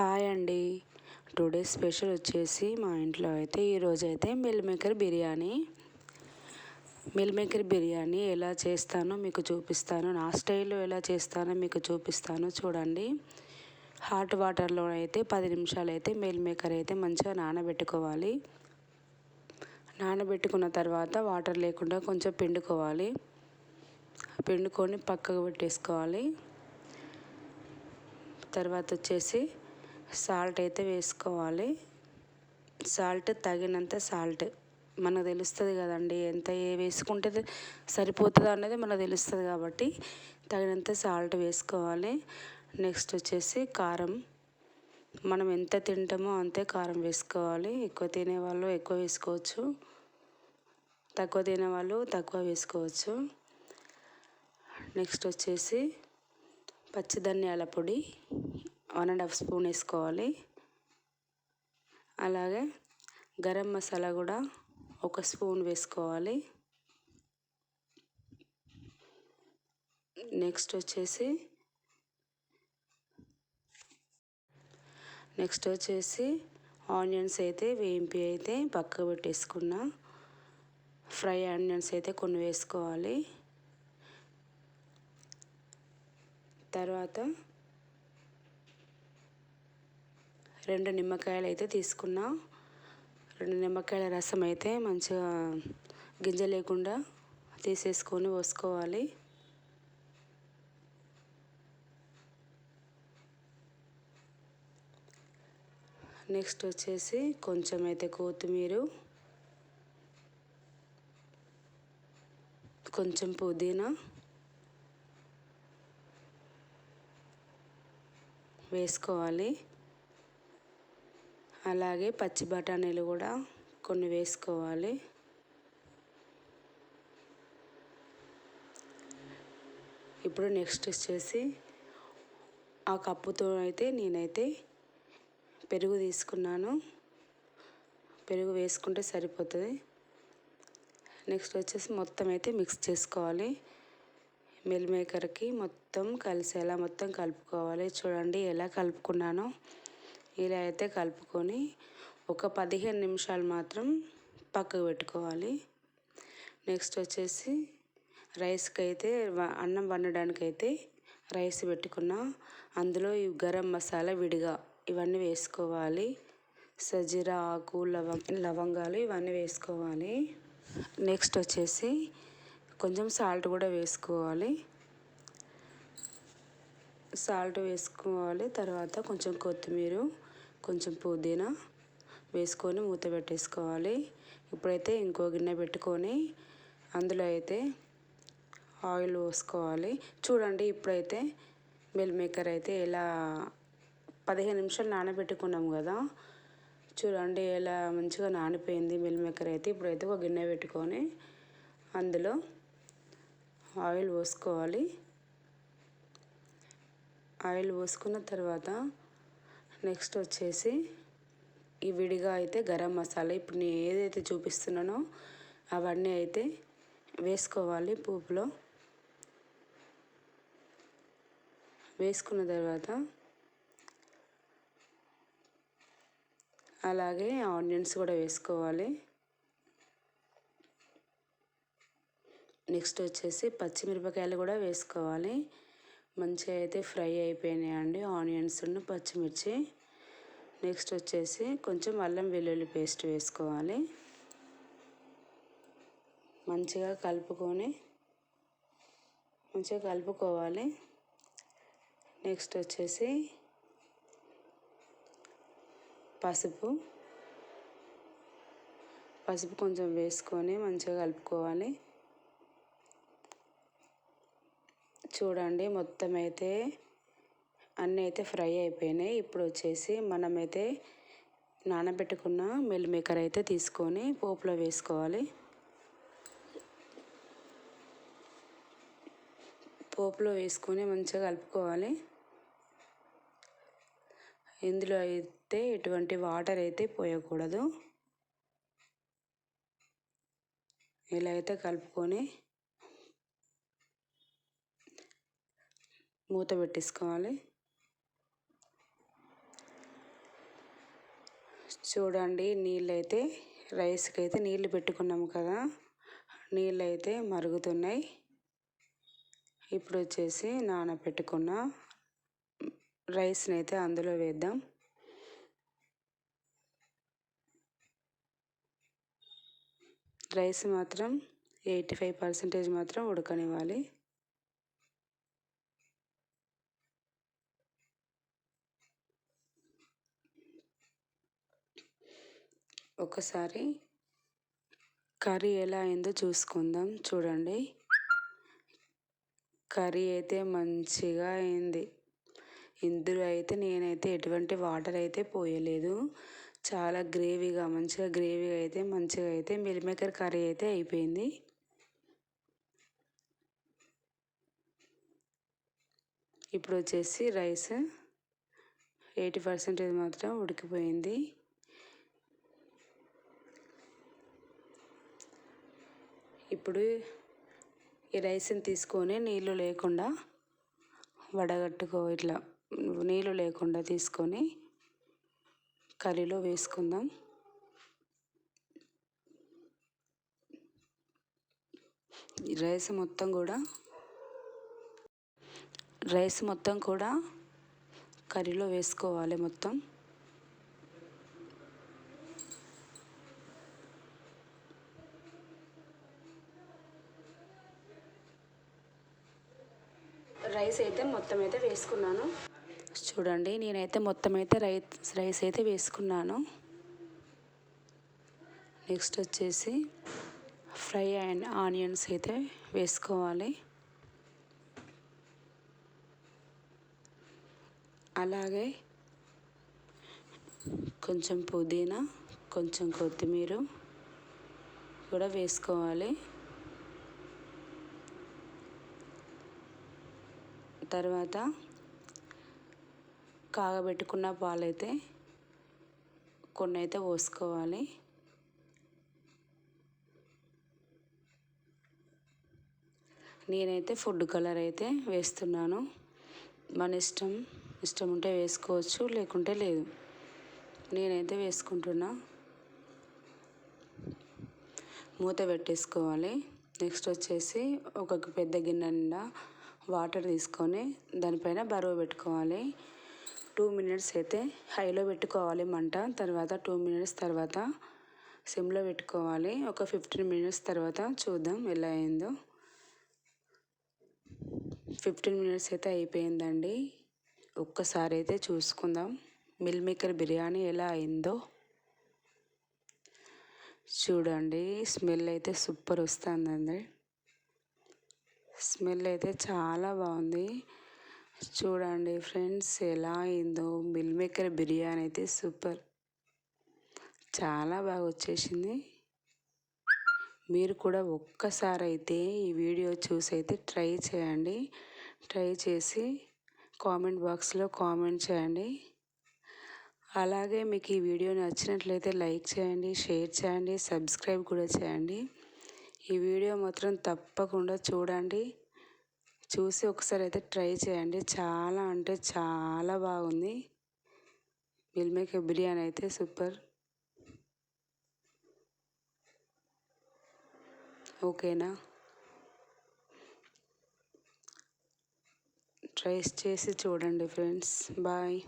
Hi అండి. Today special వచ్చేసి మా ఇంట్లో అయితే ఈరోజు అయితే Meal Maker biryani. Meal Maker biryani ఎలా చేస్తానో మీకు చూపిస్తాను. నా స్టైల్లో ఎలా చేస్తానో మీకు చూపిస్తాను. చూడండి. హాట్ వాటర్లో అయితే పది నిమిషాలు అయితే మిల్ మేకర్ అయితే మంచిగా నానబెట్టుకోవాలి. నానబెట్టుకున్న తర్వాత వాటర్ లేకుండా కొంచెం పిండుకోవాలి. పిండుకొని పక్కకు పెట్టేసుకోవాలి. తర్వాత వచ్చేసి సాల్ట్ అయితే వేసుకోవాలి. సాల్ట్ తగినంత సాల్ట్. మనకు తెలుస్తుంది కదండి ఎంత ఏ వేసుకుంటే సరిపోతుందో అనేది మనకు తెలుస్తుంది కాబట్టి తగినంత సాల్ట్ వేసుకోవాలి. నెక్స్ట్ వచ్చేసి కారం. మనం ఎంత తింటామో అంతే కారం వేసుకోవాలి. ఎక్కువ తినేవాళ్ళు ఎక్కువ వేసుకోవచ్చు. తక్కువ తినేవాళ్ళు తక్కువ వేసుకోవచ్చు. నెక్స్ట్ వచ్చేసి పచ్చి ధనియాల పొడి. వన్ అండ్ హాఫ్ స్పూన్ వేసుకోవాలి. అలాగే గరం మసాలా కూడా ఒక స్పూన్ వేసుకోవాలి. నెక్స్ట్ వచ్చేసి నెక్స్ట్ వచ్చేసి ఆనియన్స్ అయితే వేంపి అయితే పక్కకు పెట్టేసుకున్న. ఫ్రై ఆనియన్స్ అయితే కొన్ని వేసుకోవాలి. తర్వాత రెండు నిమ్మకాయలు అయితే తీసుకున్నా. రెండు నిమ్మకాయల రసం అయితే మంచిగా గింజ లేకుండా తీసేసుకొని పోసుకోవాలి. నెక్స్ట్ వచ్చేసి కొంచెం అయితే కొత్తిమీర కొంచెం పుదీనా వేసుకోవాలి. అలాగే పచ్చి బఠానీలు కూడా కొన్ని వేసుకోవాలి. ఇప్పుడు నెక్స్ట్ వచ్చేసి ఆ కప్పుతో అయితే నేనైతే పెరుగు తీసుకున్నాను. పెరుగు వేసుకుంటే సరిపోతుంది. నెక్స్ట్ వచ్చేసి మొత్తం అయితే మిక్స్ చేసుకోవాలి. మిల్ మేకర్కి మొత్తం కలిసేలా మొత్తం కలుపుకోవాలి. చూడండి ఎలా కలుపుకున్నానో. ఇలా అయితే కలుపుకొని ఒక పదిహేను నిమిషాలు మాత్రం పక్కకు పెట్టుకోవాలి. నెక్స్ట్ వచ్చేసి రైస్కి అయితే అన్నం వండడానికి అయితే రైస్ పెట్టుకున్న అందులో ఈ గరం మసాలా విడిగా ఇవన్నీ వేసుకోవాలి. సజీరా ఆకు లవం లవంగాలు ఇవన్నీ వేసుకోవాలి. నెక్స్ట్ వచ్చేసి కొంచెం సాల్ట్ కూడా వేసుకోవాలి. సాల్ట్ వేసుకోవాలి తర్వాత కొంచెం కొత్తిమీర కొంచెం పుదీనా వేసుకొని మూత పెట్టేసుకోవాలి. ఇప్పుడైతే ఇంకో గిన్నె పెట్టుకొని అందులో అయితే ఆయిల్ పోసుకోవాలి. చూడండి ఇప్పుడైతే మిల్ మేకర్ అయితే ఎలా పదిహేను నిమిషాలు నానబెట్టుకున్నాం కదా. చూడండి ఎలా మంచిగా నానిపోయింది మిల్ మేకర్ అయితే. ఇప్పుడైతే ఒక గిన్నె పెట్టుకొని అందులో ఆయిల్ పోసుకోవాలి. ఆయిల్ పోసుకున్న తర్వాత నెక్స్ట్ వచ్చేసి ఈ విడిగా అయితే గరం మసాలా. ఇప్పుడు నేను ఏదైతే చూపిస్తున్నానో అవన్నీ అయితే వేసుకోవాలి పూపులో. వేసుకున్న తర్వాత అలాగే ఆనియన్స్ కూడా వేసుకోవాలి. నెక్స్ట్ వచ్చేసి పచ్చిమిరపకాయలు కూడా వేసుకోవాలి. మంచిగా అయితే ఫ్రై అయిపోయినాయండి. ఆనియన్స్ పచ్చిమిర్చి. నెక్స్ట్ వచ్చేసి కొంచెం అల్లం వెల్లుల్లి పేస్ట్ వేసుకోవాలి. మంచిగా కలుపుకొని మంచిగా కలుపుకోవాలి. నెక్స్ట్ వచ్చేసి పసుపు. పసుపు కొంచెం వేసుకొని మంచిగా కలుపుకోవాలి. చూడండి మొత్తం అయితే అన్నీ అయితే ఫ్రై అయిపోయినాయి. ఇప్పుడు వచ్చేసి మనమైతే నానబెట్టుకున్న మిల్ మేకర్ అయితే తీసుకొని పోపులో వేసుకోవాలి. పోపులో వేసుకొని మంచిగా కలుపుకోవాలి. ఇందులో అయితే ఎటువంటి వాటర్ అయితే పోయకూడదు. ఇలా అయితే కలుపుకొని మూత పెట్టేసుకోవాలి. చూడండి నీళ్ళు అయితే రైస్కి అయితే నీళ్ళు పెట్టుకున్నాము కదా నీళ్ళు అయితే మరుగుతున్నాయి. ఇప్పుడు వచ్చేసి నానబెట్టుకున్న రైస్ని అయితే అందులో వేద్దాం. రైస్ మాత్రం ఎయిటీ ఫైవ్ పర్సెంటేజ్ మాత్రం ఉడకనివ్వాలి. ఒకసారి కర్రీ ఎలా అయిందో చూసుకుందాం. చూడండి. కర్రీ అయితే మంచిగా అయింది. ఇందులో అయితే నేనైతే ఎటువంటి వాటర్ అయితే పోయలేదు. చాలా గ్రేవీగా మంచిగా గ్రేవీగా అయితే మంచిగా అయితే మిల్ మేకర్ కర్రీ అయితే అయిపోయింది. ఇప్పుడు వచ్చేసి రైస్. ఎయిటీ పర్సెంటేజ్ మాత్రం ఉడికిపోయింది. ఇప్పుడు ఈ రైస్ని తీసుకొని నీళ్ళు లేకుండా వడగట్టుకో ఇట్లా నీళ్ళు లేకుండా తీసుకొని కర్రీలో వేసుకుందాం. రైస్ మొత్తం కూడా రైస్ మొత్తం కూడా కర్రీలో వేసుకోవాలి మొత్తం. రైస్ అయితే మొత్తం అయితే వేసుకున్నాను. చూడండి నేనైతే మొత్తం అయితే రైస్ రైస్ అయితే వేసుకున్నాను. నెక్స్ట్ వచ్చేసి ఫ్రై అండ్ ఆనియన్స్ అయితే వేసుకోవాలి. అలాగే కొంచెం పుదీనా కొంచెం కొత్తిమీర కూడా వేసుకోవాలి. తర్వాత కాగబెట్టుకున్న పాలైతే కొన్ని అయితే పోసుకోవాలి. నేనైతే ఫుడ్ కలర్ అయితే వేస్తున్నాను. మన ఇష్టం ఇష్టం ఉంటే వేసుకోవచ్చు లేకుంటే లేదు. నేనైతే వేసుకుంటున్నా. మూత పెట్టేసుకోవాలి. నెక్స్ట్ వచ్చేసి ఒక పెద్ద గిన్నె నిండా వాటర్ తీసుకొని దానిపైన బరువు పెట్టుకోవాలి. టూ మినిట్స్ అయితే హైలో పెట్టుకోవాలి మంట. తర్వాత టూ మినిట్స్ తర్వాత సిమ్లో పెట్టుకోవాలి. ఒక ఫిఫ్టీన్ మినిట్స్ తర్వాత చూద్దాం ఎలా అయిందో. ఫిఫ్టీన్ మినిట్స్ అయితే అయిపోయిందండి. ఒక్కసారి అయితే చూసుకుందాం. మిల్ మేకర్ బిర్యానీ ఎలా అయిందో. చూడండి స్మెల్ అయితే సూపర్ వస్తుందండి. స్మెల్ అయితే చాలా బాగుంది. చూడండి ఫ్రెండ్స్ ఎలా అయిందో. మిల్ మేకర్ బిర్యానీ అయితే సూపర్. చాలా బాగా వచ్చేసింది. మీరు కూడా ఒక్కసారి అయితే ఈ వీడియో చూసి అయితే ట్రై చేయండి. ట్రై చేసి కామెంట్ బాక్స్లో కామెంట్ చేయండి. అలాగే మీకు ఈ వీడియో నచ్చినట్లయితే లైక్ చేయండి షేర్ చేయండి సబ్స్క్రైబ్ కూడా చేయండి. ఈ వీడియో మాత్రం తప్పకుండా చూడండి. చూసి ఒకసారి అయితే ట్రై చేయండి. చాలా అంటే చాలా బాగుంది. మిల్ మేకర్ బిర్యానీ అయితే సూపర్. ఓకేనా? ట్రై చేసి చూడండి ఫ్రెండ్స్. బాయ్.